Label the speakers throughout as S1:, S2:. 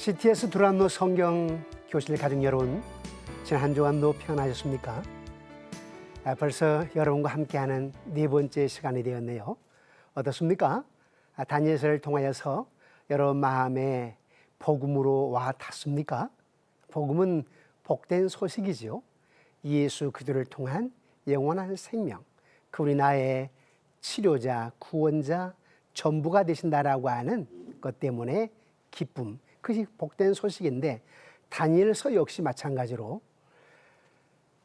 S1: CTS 두란노 성경 교실 가족 여러분, 지난 한 주간도 평안하셨습니까? 아, 벌써 여러분과 함께하는 네 번째 시간이 되었네요. 어떻습니까? 아, 다니엘서를 통하여서 여러분 마음에 복음으로 와 닿습니까? 복음은 복된 소식이지요. 예수 그들을 통한 영원한 생명, 그 우리 나의 치료자, 구원자, 전부가 되신다라고 하는 것 때문에 기쁨, 그것이 복된 소식인데 다니엘서 역시 마찬가지로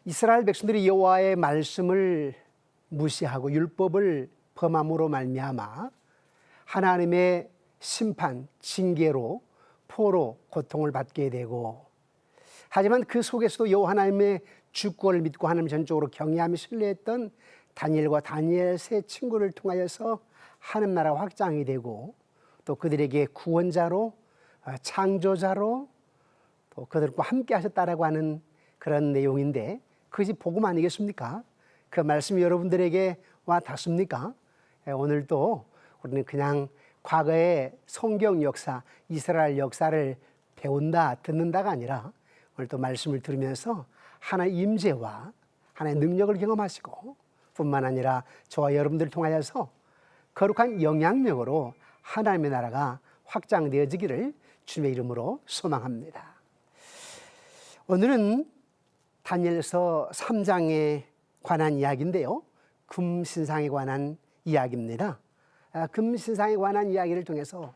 S1: 이스라엘 백성들이 여호와의 말씀을 무시하고 율법을 범함으로 말미암아 하나님의 심판, 징계로 포로 고통을 받게 되고 하지만 그 속에서도 여호와 하나님의 주권을 믿고 하나님 전적으로 경외하며 신뢰했던 다니엘과 다니엘 세 친구를 통하여서 하나님 나라가 확장이 되고 또 그들에게 구원자로 어, 창조자로 또 그들과 함께 하셨다라고 하는 그런 내용인데 그것이 복음 아니겠습니까? 그 말씀이 여러분들에게 와 닿습니까? 예, 오늘도 우리는 그냥 과거의 성경 역사, 이스라엘 역사를 배운다, 듣는다가 아니라 오늘 또 말씀을 들으면서 하나의 임재와 하나의 능력을 경험하시고 뿐만 아니라 저와 여러분들을 통하여서 거룩한 영향력으로 하나님의 나라가 확장되어지기를 주님의 이름으로 소망합니다. 오늘은 다니엘서 3장에 관한 이야기인데요. 금신상에 관한 이야기입니다. 아, 금신상에 관한 이야기를 통해서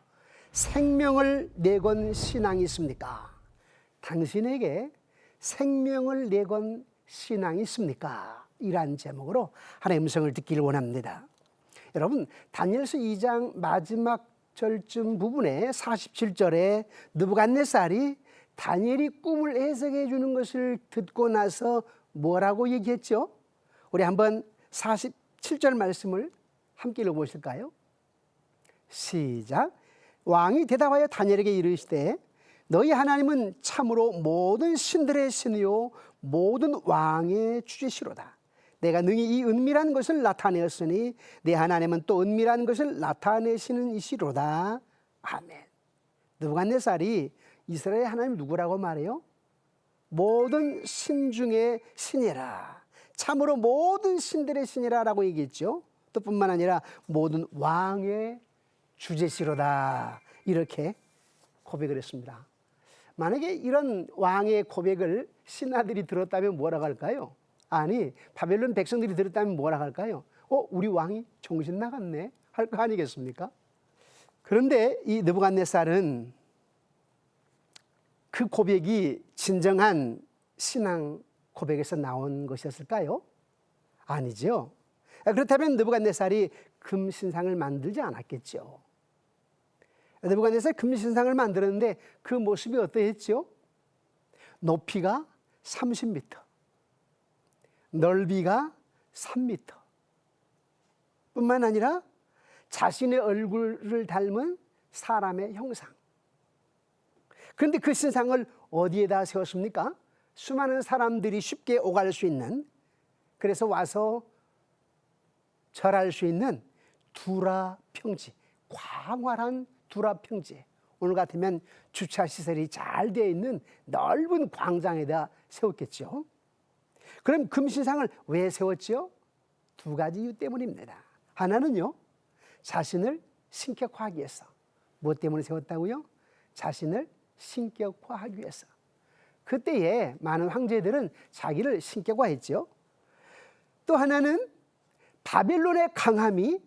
S1: 생명을 내건 신앙이 있습니까? 당신에게 생명을 내건 신앙이 있습니까? 이러한 제목으로 하나의 음성을 듣기를 원합니다. 여러분, 다니엘서 2장 마지막 절쯤 부분에 47절에 느부갓네살이 다니엘이 꿈을 해석해 주는 것을 듣고 나서 뭐라고 얘기했죠? 우리 한번 47절 말씀을 함께 읽어보실까요? 시작. 왕이 대답하여 다니엘에게 이르시되 너희 하나님은 참으로 모든 신들의 신이요 모든 왕의 주제시로다. 내가 능히 이 은밀한 것을 나타내었으니 내 하나님은 또 은밀한 것을 나타내시는 이시로다. 아멘. 느부갓네살이 이스라엘 하나님 누구라고 말해요? 모든 신 중에 신이라. 참으로 모든 신들의 신이라라고 얘기했죠. 또 뿐만 아니라 모든 왕의 주제시로다. 이렇게 고백을 했습니다. 만약에 이런 왕의 고백을 신하들이 들었다면 뭐라고 할까요? 아니, 바벨론 백성들이 들었다면 뭐라고 할까요? 어, 우리 왕이 정신 나갔네. 할 거 아니겠습니까? 그런데 이 느부갓네살은 그 고백이 진정한 신앙 고백에서 나온 것이었을까요? 아니죠. 그렇다면 느부갓네살이 금신상을 만들지 않았겠죠. 느부갓네살 금신상을 만들었는데 그 모습이 어떠했죠? 높이가 30m, 넓이가 3m. 뿐만 아니라 자신의 얼굴을 닮은 사람의 형상. 그런데 그 신상을 어디에다 세웠습니까? 수많은 사람들이 쉽게 오갈 수 있는 그래서 와서 절할 수 있는 두라 평지, 광활한 두라 평지. 오늘 같으면 주차 시설이 잘 되어 있는 넓은 광장에다 세웠겠죠. 그럼 금신상을 왜 세웠지요? 두 가지 이유 때문입니다. 하나는요, 자신을 신격화하기 위해서. 무엇 때문에 세웠다고요? 자신을 신격화하기 위해서. 그때에 많은 황제들은 자기를 신격화했죠. 또 하나는 바벨론의 강함이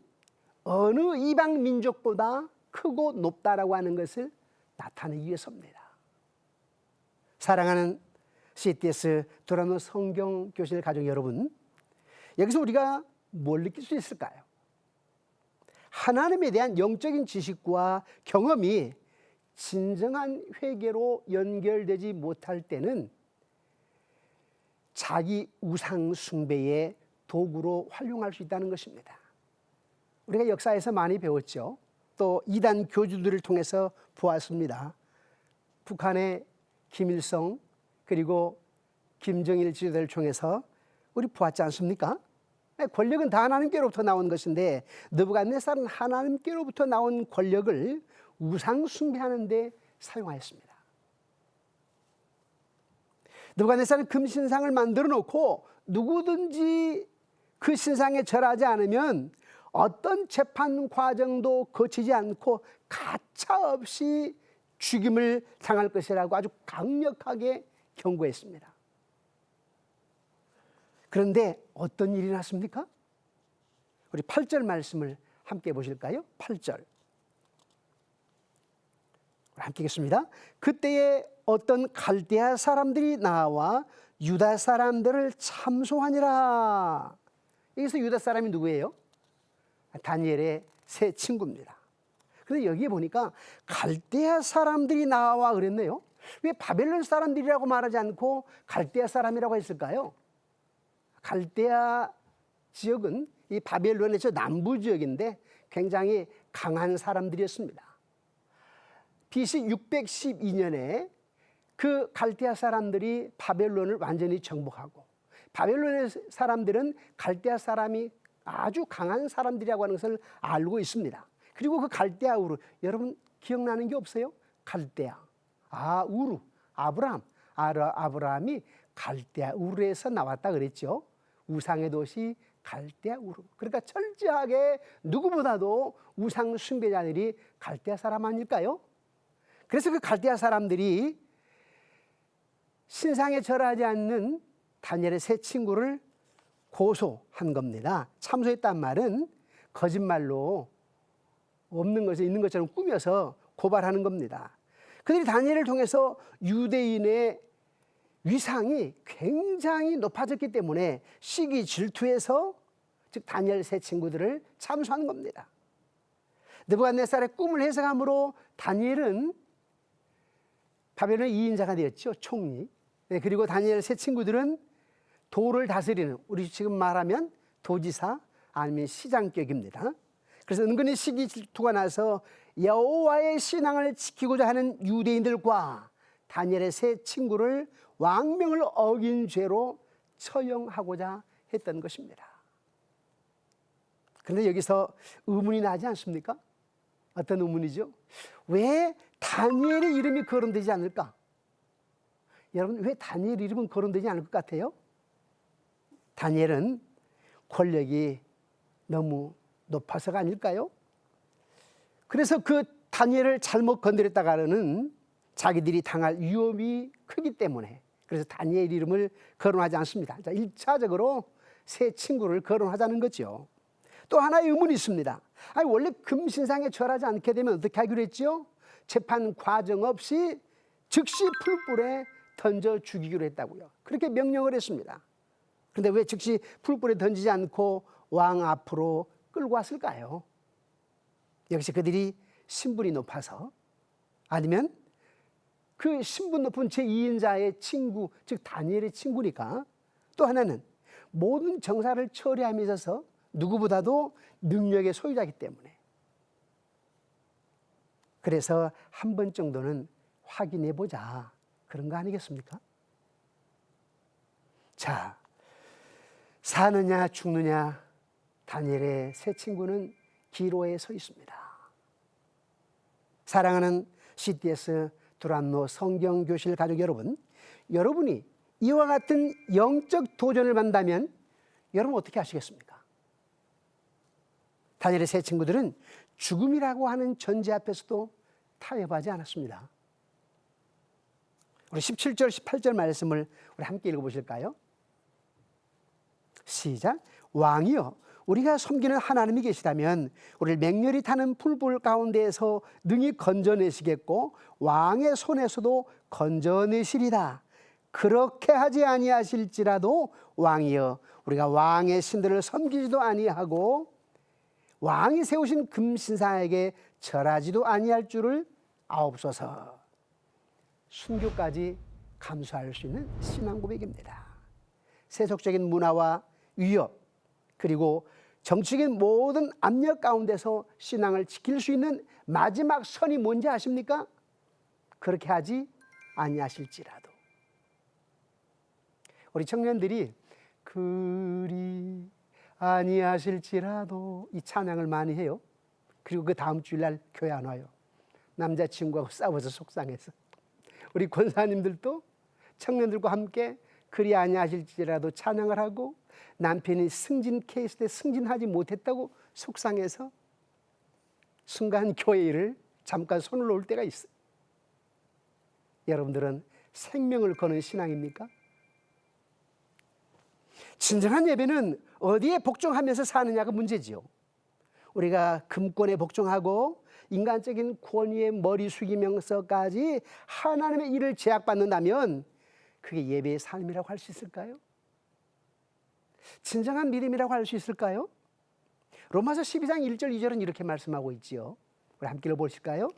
S1: 어느 이방 민족보다 크고 높다라고 하는 것을 나타내기 위해서입니다. 사랑하는 CTS 드라마 성경 교실 가족 여러분, 여기서 우리가 뭘 느낄 수 있을까요? 하나님에 대한 영적인 지식과 경험이 진정한 회개로 연결되지 못할 때는 자기 우상 숭배의 도구로 활용할 수 있다는 것입니다. 우리가 역사에서 많이 배웠죠. 또 이단 교주들을 통해서 보았습니다. 북한의 김일성 그리고 김정일 지도자를 통해서 우리 보았지 않습니까? 권력은 다 하나님께로부터 나온 것인데 느부갓네살은 하나님께로부터 나온 권력을 우상 숭배하는 데 사용하였습니다. 느부갓네살은 금 신상을 만들어 놓고 누구든지 그 신상에 절하지 않으면 어떤 재판 과정도 거치지 않고 가차 없이 죽임을 당할 것이라고 아주 강력하게 경고했습니다. 그런데 어떤 일이 났습니까? 우리 8절 말씀을 함께 보실까요? 8절. 함께 읽겠습니다. 그때에 어떤 갈대아 사람들이 나와 유다 사람들을 참소하니라. 여기서 유다 사람이 누구예요? 다니엘의 세 친구입니다. 그런데 여기에 보니까 갈대아 사람들이 나와 그랬네요. 왜 바벨론 사람들이라고 말하지 않고 갈대아 사람이라고 했을까요? 갈대아 지역은 이 바벨론의 저 남부 지역인데 굉장히 강한 사람들이었습니다. BC 612년에 그 갈대아 사람들이 바벨론을 완전히 정복하고 바벨론의 사람들은 갈대아 사람이 아주 강한 사람들이라고 하는 것을 알고 있습니다. 그리고 그 갈대아 우르 여러분 기억나는 게 없어요? 갈대아 아 우르 아브람 아라 아브라함이 갈대아 우르에서 나왔다 그랬죠. 우상의 도시 갈대아 우르. 그러니까 철저하게 누구보다도 우상 숭배자들이 갈대아 사람 아닐까요? 그래서 그 갈대아 사람들이 신상에 절하지 않는 다니엘의 세 친구를 고소한 겁니다. 참소했단 말은 거짓말로 없는 것을 있는 것처럼 꾸며서 고발하는 겁니다. 그들이 다니엘을 통해서 유대인의 위상이 굉장히 높아졌기 때문에 시기 질투해서 즉 다니엘 세 친구들을 참소한 겁니다. 느부갓네살의 꿈을 해석함으로 다니엘은 바벨론 2인자가 되었죠. 총리. 네, 그리고 다니엘 세 친구들은 도를 다스리는 우리 지금 말하면 도지사 아니면 시장격입니다. 그래서 은근히 시기 질투가 나서 여호와의 신앙을 지키고자 하는 유대인들과 다니엘의 세 친구를 왕명을 어긴 죄로 처형하고자 했던 것입니다. 그런데 여기서 의문이 나지 않습니까? 어떤 의문이죠? 왜 다니엘의 이름이 거론되지 않을까? 여러분, 왜 다니엘 이름은 거론되지 않을 것 같아요? 다니엘은 권력이 너무 높아서가 아닐까요? 그래서 그 다니엘을 잘못 건드렸다가는 자기들이 당할 위험이 크기 때문에 그래서 다니엘 이름을 거론하지 않습니다. 자, 1차적으로 새 친구를 거론하자는 거죠. 또 하나의 의문이 있습니다. 아니, 원래 금신상에 절하지 않게 되면 어떻게 하기로 했죠? 재판 과정 없이 즉시 풀불에 던져 죽이기로 했다고요. 그렇게 명령을 했습니다. 그런데 왜 즉시 풀불에 던지지 않고 왕 앞으로 끌고 왔을까요? 역시 그들이 신분이 높아서 아니면 그 신분 높은 제2인자의 친구, 즉 다니엘의 친구니까 또 하나는 모든 정사를 처리함에 있어서 누구보다도 능력의 소유자이기 때문에 그래서 한 번 정도는 확인해 보자. 그런 거 아니겠습니까? 자, 사느냐 죽느냐 다니엘의 새 친구는 기로에 서 있습니다. 사랑하는 CTS 두란노 성경 교실 가족 여러분, 여러분이 이와 같은 영적 도전을 만다면 여러분 어떻게 하시겠습니까? 다니엘의 새 친구들은 죽음이라고 하는 전제 앞에서도 타협하지 않았습니다. 우리 17절, 18절 말씀을 우리 함께 읽어보실까요? 시작. 왕이여, 우리가 섬기는 하나님이 계시다면 우리를 맹렬히 타는 풀불 가운데에서 능히 건져내시겠고 왕의 손에서도 건져내시리다. 그렇게 하지 아니하실지라도 왕이여 우리가 왕의 신들을 섬기지도 아니하고 왕이 세우신 금신상에게 절하지도 아니할 줄을 아옵소서. 순교까지 감수할 수 있는 신앙 고백입니다. 세속적인 문화와 위협 그리고 정치적인 모든 압력 가운데서 신앙을 지킬 수 있는 마지막 선이 뭔지 아십니까? 그렇게 하지 아니하실지라도 우리 청년들이 그리 아니하실지라도 이 찬양을 많이 해요. 그리고 그 다음 주일날 교회 안 와요. 남자 친구하고 싸워서 속상해서. 우리 권사님들도 청년들과 함께 그리 아니하실지라도 찬양을 하고 남편이 승진 케이스 때 승진하지 못했다고 속상해서 순간 교회 일을 잠깐 손을 놓을 때가 있어요. 여러분들은 생명을 거는 신앙입니까? 진정한 예배는 어디에 복종하면서 사느냐가 문제지요. 우리가 금권에 복종하고 인간적인 권위에 머리 숙이면서까지 하나님의 일을 제약받는다면 그게 예배의 삶이라고 할 수 있을까요? 진정한 믿음이라고 할 수 있을까요? 로마서 12장 1절 2절은 이렇게 말씀하고 있지요. 우리 함께 읽어보실까요?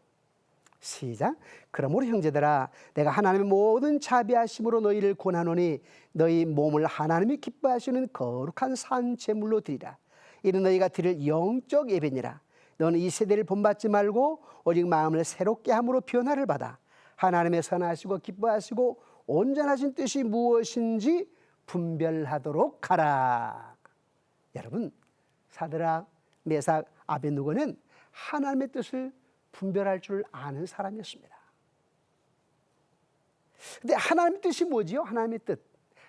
S1: 시작. 그러므로 형제들아 내가 하나님의 모든 자비하심으로 너희를 권하노니 너희 몸을 하나님이 기뻐하시는 거룩한 산 제물로 드리라. 이는 너희가 드릴 영적 예배니라. 너는 이 세대를 본받지 말고 오직 마음을 새롭게 함으로 변화를 받아 하나님의 선하시고 기뻐하시고 온전하신 뜻이 무엇인지 분별하도록 하라. 여러분 사드락, 메삭, 아벤누고는 하나님의 뜻을 분별할 줄 아는 사람이었습니다. 근데 하나님의 뜻이 뭐지요? 하나님의 뜻.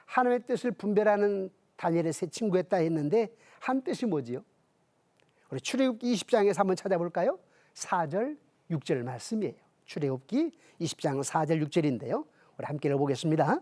S1: 하나님의 뜻을 분별하는 다니엘의 세 친구였다 했는데 한 뜻이 뭐지요? 우리 출애굽기 20장에서 한번 찾아볼까요? 4절, 6절 말씀이에요. 출애굽기 20장 4절, 6절인데요. 우리 함께 읽어보겠습니다.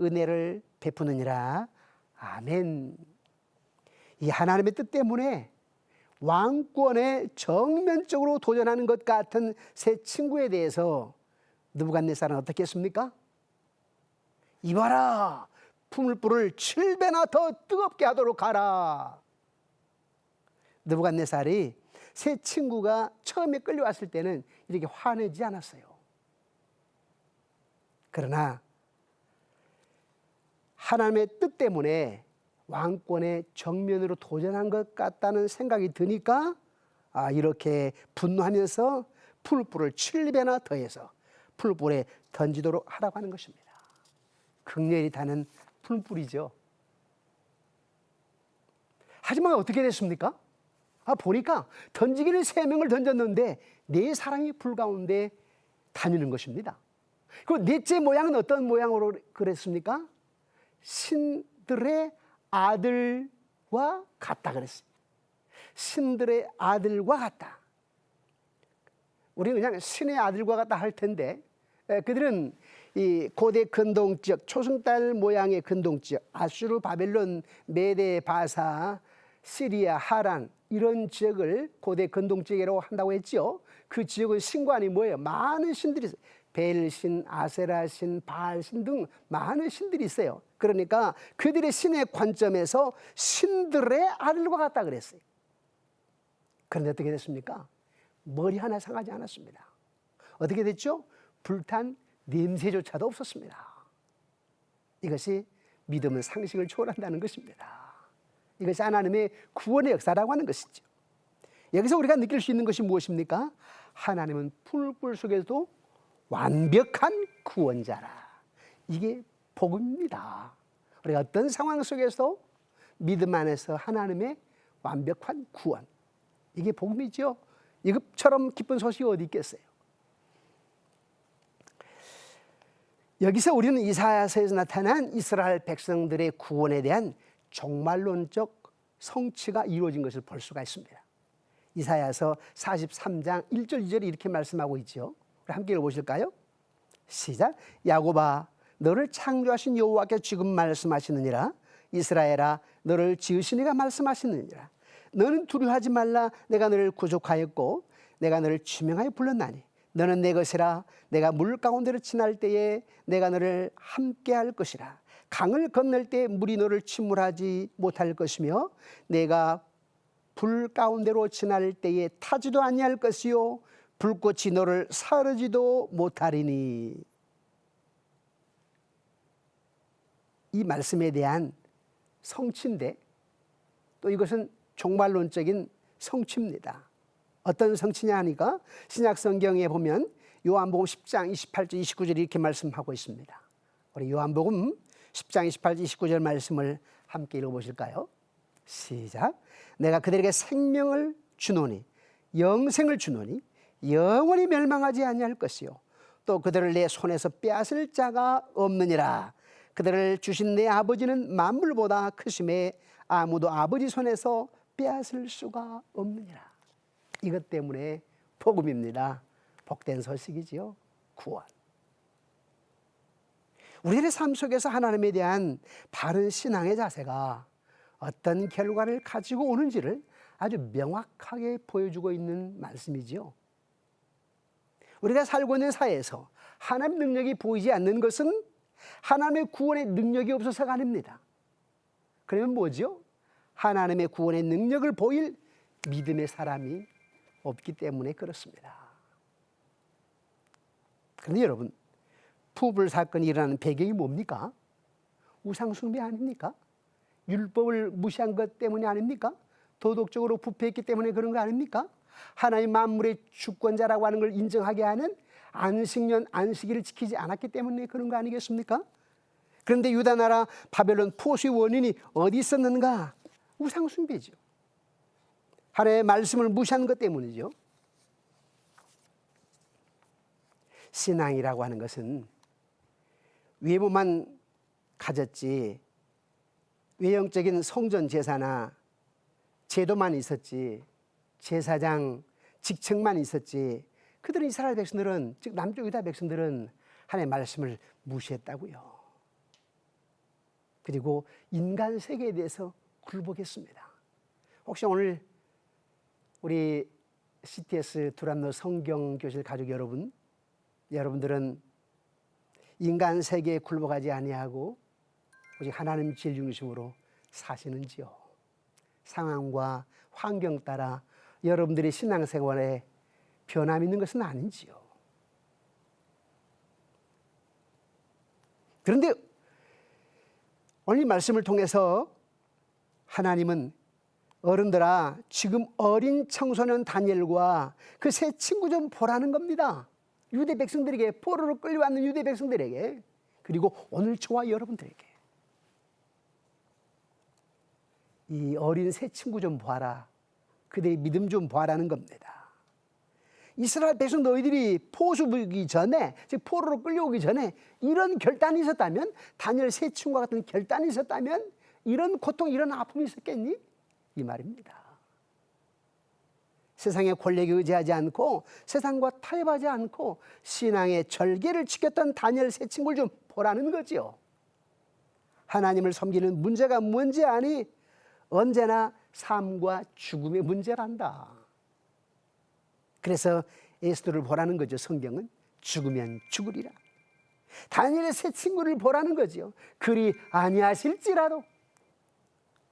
S1: 은혜를 베푸느니라 아멘. 이 하나님의 뜻 때문에 왕권에 정면적으로 도전하는 것 같은 새 친구에 대해서 느부갓네살은 어떻게 했습니까? 이봐라 풀불을 칠배나 더 뜨겁게 하도록 하라. 느부갓네살이 새 친구가 처음에 끌려왔을 때는 이렇게 화내지 않았어요. 그러나 하나님의 뜻 때문에 왕권의 정면으로 도전한 것 같다는 생각이 드니까 아, 이렇게 분노하면서 풀불을 7배나 더해서 풀불에 던지도록 하라고 하는 것입니다. 극렬히 타는 풀불이죠. 하지만 어떻게 됐습니까? 아, 보니까 던지기는 세 명을 던졌는데 네 사람이 불 가운데 다니는 것입니다. 그 넷째 모양은 어떤 모양으로 그랬습니까? 신들의 아들과 같다 그랬어요. 신들의 아들과 같다. 우리 그냥 신의 아들과 같다 할 텐데 에, 그들은 이 고대 근동 지역 초승달 모양의 근동 지역 아수르 바벨론 메데 바사 시리아 하란 이런 지역을 고대 근동 지역이라고 한다고 했지요. 그 지역은 신관이 뭐예요? 많은 신들이. 벨신, 아세라신, 바알신 등 많은 신들이 있어요. 그러니까 그들의 신의 관점에서 신들의 아들과 같다 그랬어요. 그런데 어떻게 됐습니까? 머리 하나 상하지 않았습니다. 어떻게 됐죠? 불탄 냄새조차도 없었습니다. 이것이 믿음은 상식을 초월한다는 것입니다. 이것이 하나님의 구원의 역사라고 하는 것이죠. 여기서 우리가 느낄 수 있는 것이 무엇입니까? 하나님은 풀불 속에서도 완벽한 구원자라. 이게 복음입니다. 우리가 어떤 상황 속에서 믿음 안에서 하나님의 완벽한 구원. 이게 복음이죠. 이것처럼 기쁜 소식이 어디 있겠어요? 여기서 우리는 이사야서에서 나타난 이스라엘 백성들의 구원에 대한 종말론적 성취가 이루어진 것을 볼 수가 있습니다. 이사야서 43장 1절 2절에 이렇게 말씀하고 있죠. 함께 읽어보실까요? 시작. 야곱아 너를 창조하신 여호와께 지금 말씀하시느니라. 이스라엘아 너를 지으시니가 말씀하시느니라. 너는 두려워하지 말라. 내가 너를 구속하였고 내가 너를 지명하여 불렀나니. 너는 내 것이라. 내가 물 가운데를 지날 때에 내가 너를 함께 할 것이라. 강을 건널 때 물이 너를 침몰하지 못할 것이며 내가 불 가운데로 지날 때에 타지도 아니할 것이요 불꽃이 너를 사르지도 못하리니 이 말씀에 대한 성취인데 또 이것은 종말론적인 성취입니다. 어떤 성취냐 하니까 신약 성경에 보면 요한복음 10장 28절 29절 이렇게 말씀하고 있습니다. 우리 요한복음 10장 28절 29절 말씀을 함께 읽어 보실까요? 시작. 내가 그들에게 생명을 주노니 영생을 주노니 영원히 멸망하지 아니할 것이요 또 그들을 내 손에서 빼앗을 자가 없느니라. 그들을 주신 내 아버지는 만물보다 크심에 아무도 아버지 손에서 빼앗을 수가 없느니라. 이것 때문에 복음입니다. 복된 소식이지요. 구원. 우리들의 삶 속에서 하나님에 대한 바른 신앙의 자세가 어떤 결과를 가지고 오는지를 아주 명확하게 보여주고 있는 말씀이지요. 우리가 살고 있는 사회에서 하나님 능력이 보이지 않는 것은 하나님의 구원의 능력이 없어서가 아닙니다. 그러면 뭐죠? 하나님의 구원의 능력을 보일 믿음의 사람이 없기 때문에 그렇습니다. 그런데 여러분, 푸불 사건이 일어나는 배경이 뭡니까? 우상숭배 아닙니까? 율법을 무시한 것 때문이 아닙니까? 도덕적으로 부패했기 때문에 그런 거 아닙니까? 하나님 만물의 주권자라고 하는 걸 인정하게 하는 안식년 안식일을 지키지 않았기 때문에 그런 거 아니겠습니까? 그런데 유다 나라 바벨론 포수의 원인이 어디 있었는가? 우상 숭배죠. 하나님의 말씀을 무시한 것 때문이죠. 신앙이라고 하는 것은 외모만 가졌지 외형적인 성전 제사나 제도만 있었지 제사장 직책만 있었지 그들은 이스라엘 백성들은 즉 남쪽 유다 백성들은 하나님의 말씀을 무시했다고요. 그리고 인간 세계에 대해서 굴복했습니다. 혹시 오늘 우리 CTS 두란노 성경 교실 가족 여러분 여러분들은 인간 세계에 굴복하지 아니하고 오직 하나님 질 중심으로 사시는지요? 상황과 환경 따라 여러분들의 신앙생활에 변함이 있는 것은 아닌지요? 그런데 오늘 이 말씀을 통해서 하나님은 어른들아 지금 어린 청소년 다니엘과 그 세 친구 좀 보라는 겁니다. 유대 백성들에게 포로로 끌려왔는 유대 백성들에게 그리고 오늘 저와 여러분들에게 이 어린 새 친구 좀 봐라. 그들의 믿음 좀 봐라는 겁니다. 이스라엘 백성 너희들이 포수부기 전에 즉 포로로 끌려오기 전에 이런 결단이 있었다면 다니엘 새 친구와 같은 결단이 있었다면 이런 고통 이런 아픔이 있었겠니? 이 말입니다. 세상의 권력에 의지하지 않고 세상과 타협하지 않고 신앙의 절개를 지켰던 다니엘 새 친구를 좀 보라는 거지요. 하나님을 섬기는 문제가 뭔지 아니 언제나 삶과 죽음의 문제란다. 그래서 에스더를 보라는 거죠. 성경은 죽으면 죽으리라. 다니엘의 새 친구를 보라는 거지요. 그리 아니하실지라도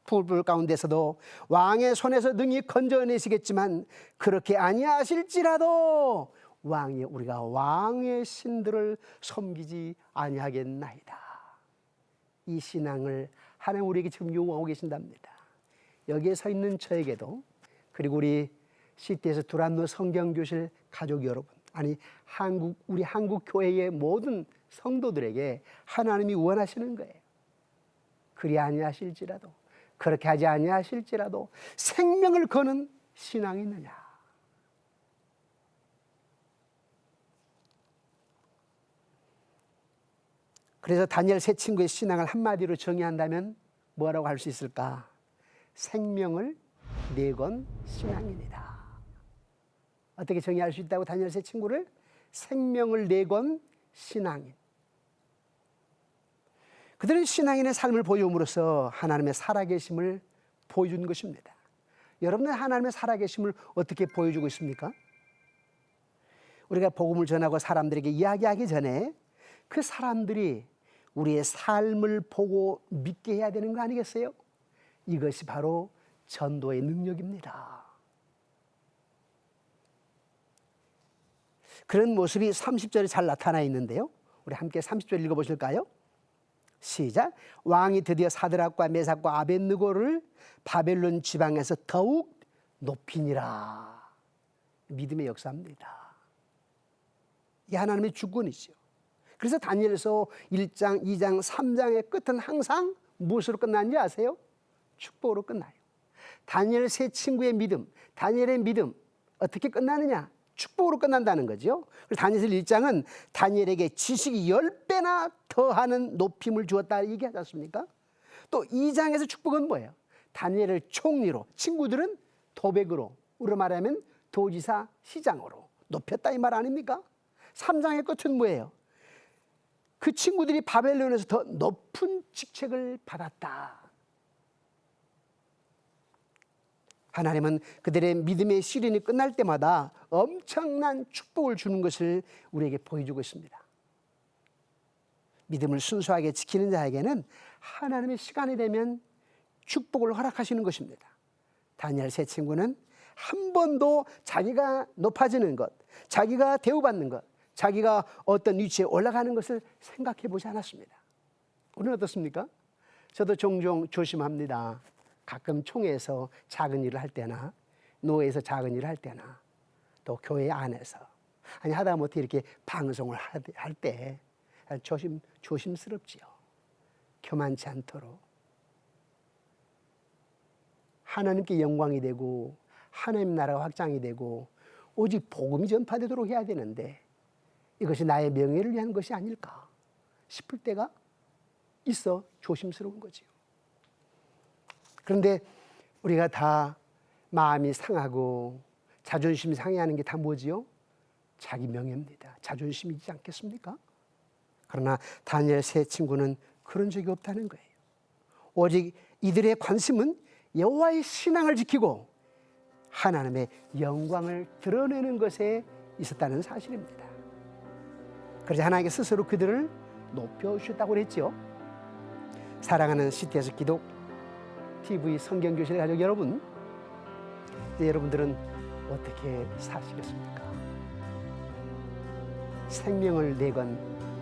S1: 불불 가운데서도 왕의 손에서 능히 건져내시겠지만 그렇게 아니하실지라도 왕이 우리가 왕의 신들을 섬기지 아니하겠나이다. 이 신앙을 하나님 우리에게 지금 요구하고 계신답니다. 여기에 서 있는 저에게도 그리고 우리 시티에서 두란노 성경교실 가족 여러분 아니 한국 우리 한국 교회의 모든 성도들에게 하나님이 원하시는 거예요. 그리 아니하실지라도 그렇게 하지 아니하실지라도 생명을 거는 신앙이 있느냐? 그래서 다니엘 세 친구의 신앙을 한마디로 정의한다면 뭐라고 할 수 있을까? 생명을 내건 신앙입니다. 어떻게 정의할 수 있다고 다니엘 세 친구를 생명을 내건 신앙인. 그들은 신앙인의 삶을 보여줌으로써 하나님의 살아계심을 보여준 것입니다. 여러분은 하나님의 살아계심을 어떻게 보여주고 있습니까? 우리가 복음을 전하고 사람들에게 이야기하기 전에 그 사람들이 우리의 삶을 보고 믿게 해야 되는 거 아니겠어요? 이것이 바로 전도의 능력입니다. 그런 모습이 30절에 잘 나타나 있는데요. 우리 함께 30절 읽어보실까요? 시작. 왕이 드디어 사드락과 메삭과 아벤느고를 바벨론 지방에서 더욱 높이니라. 믿음의 역사입니다. 이 하나님의 주권이죠. 그래서 다니엘서 1장, 2장, 3장의 끝은 항상 무엇으로 끝나는지 아세요? 축복으로 끝나요. 다니엘 세 친구의 믿음, 다니엘의 믿음 어떻게 끝나느냐? 축복으로 끝난다는 거죠. 다니엘 1장은 다니엘에게 지식이 10배나 더하는 높임을 주었다 얘기하지 않습니까? 또 2장에서 축복은 뭐예요? 다니엘을 총리로, 친구들은 도백으로, 우리로 말하면 도지사 시장으로 높였다 이 말 아닙니까? 3장의 끝은 뭐예요? 그 친구들이 바벨론에서 더 높은 직책을 받았다. 하나님은 그들의 믿음의 시련이 끝날 때마다 엄청난 축복을 주는 것을 우리에게 보여주고 있습니다. 믿음을 순수하게 지키는 자에게는 하나님의 시간이 되면 축복을 허락하시는 것입니다. 다니엘 세 친구는 한 번도 자기가 높아지는 것, 자기가 대우받는 것, 자기가 어떤 위치에 올라가는 것을 생각해 보지 않았습니다. 오늘 어떻습니까? 저도 종종 조심합니다. 가끔 총회에서 작은 일을 할 때나 노예에서 작은 일을 할 때나 또 교회 안에서 아니 하다 못해 이렇게 방송을 할 때 조심 조심스럽지요. 교만치 않도록 하나님께 영광이 되고 하나님 나라가 확장이 되고 오직 복음이 전파되도록 해야 되는데 이것이 나의 명예를 위한 것이 아닐까 싶을 때가 있어 조심스러운 거지요. 그런데 우리가 다 마음이 상하고 자존심이 상해하는 게 다 뭐지요? 자기 명예입니다. 자존심이지 않겠습니까? 그러나 다니엘 세 친구는 그런 적이 없다는 거예요. 오직 이들의 관심은 여호와의 신앙을 지키고 하나님의 영광을 드러내는 것에 있었다는 사실입니다. 그래서 하나님께 스스로 그들을 높여 주셨다고 그랬죠. 사랑하는 CTS 기독 TV 성경교실 가족 여러분, 이제 여러분들은 어떻게 사시겠습니까? 생명을 내건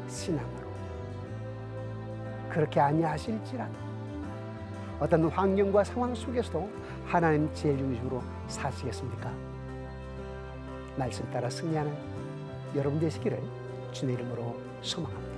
S1: 신앙으로 그렇게 아니하실지라도 어떤 환경과 상황 속에서도 하나님 제일 중심으로 사시겠습니까? 말씀 따라 승리하는 여러분 되시기를 주의 이름으로 소망합니다.